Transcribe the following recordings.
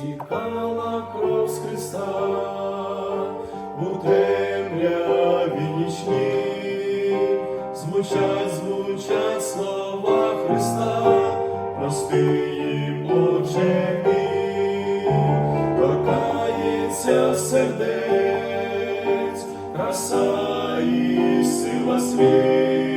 стікала кров з Христа у темряві нічні, звучать, звучать слова Христа, прости їм, Боже мій, торкається сердець, краса і сила світ.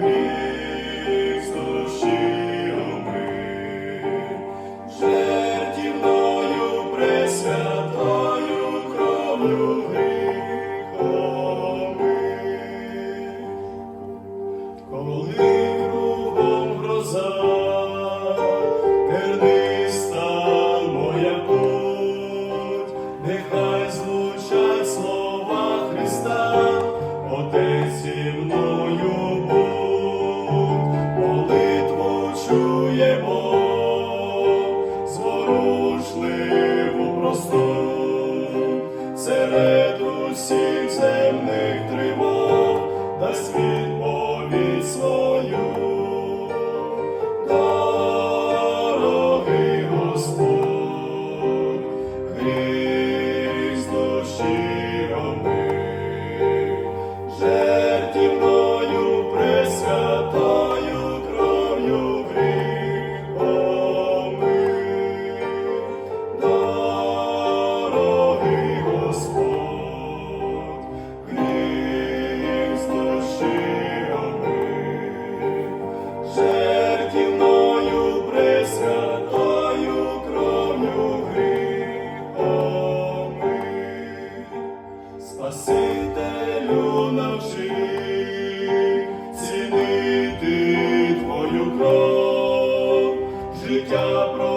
Amen. Можливо, просто серед усіх. спасителю навчи, цінити твою кров, життя.